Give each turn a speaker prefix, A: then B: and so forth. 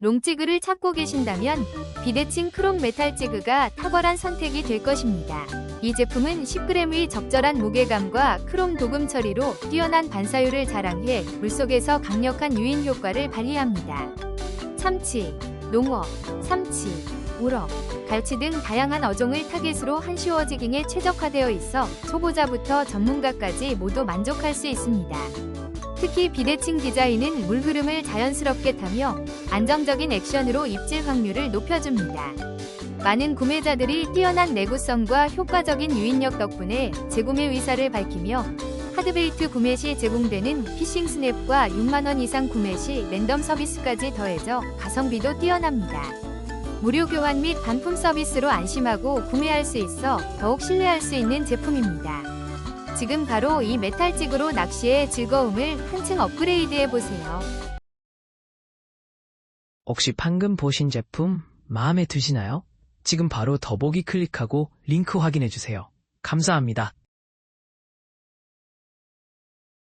A: 롱지그를 찾고 계신다면 비대칭 크롬 메탈 지그가 탁월한 선택이 될 것입니다. 이 제품은 10g의 적절한 무게감과 크롬 도금 처리로 뛰어난 반사율을 자랑해 물속에서 강력한 유인 효과를 발휘합니다. 참치, 농어, 삼치, 우럭, 갈치 등 다양한 어종을 타겟으로 한시워 지깅에 최적화되어 있어 초보자부터 전문가까지 모두 만족할 수 있습니다. 특히 비대칭 디자인은 물 흐름을 자연스럽게 타며 안정적인 액션으로 입질 확률을 높여줍니다. 많은 구매자들이 뛰어난 내구성과 효과적인 유인력 덕분에 재구매 의사를 밝히며 하드베이트 구매 시 제공되는 피싱 스냅과 6만원 이상 구매 시 랜덤 서비스까지 더해져 가성비도 뛰어납니다. 무료 교환 및 반품 서비스로 안심하고 구매할 수 있어 더욱 신뢰할 수 있는 제품입니다. 지금 바로 이 메탈직으로 낚시의 즐거움을 한층 업그레이드해 보세요.
B: 혹시 방금 보신 제품 마음에 드시나요? 지금 바로 더보기 클릭하고 링크 확인해 주세요. 감사합니다.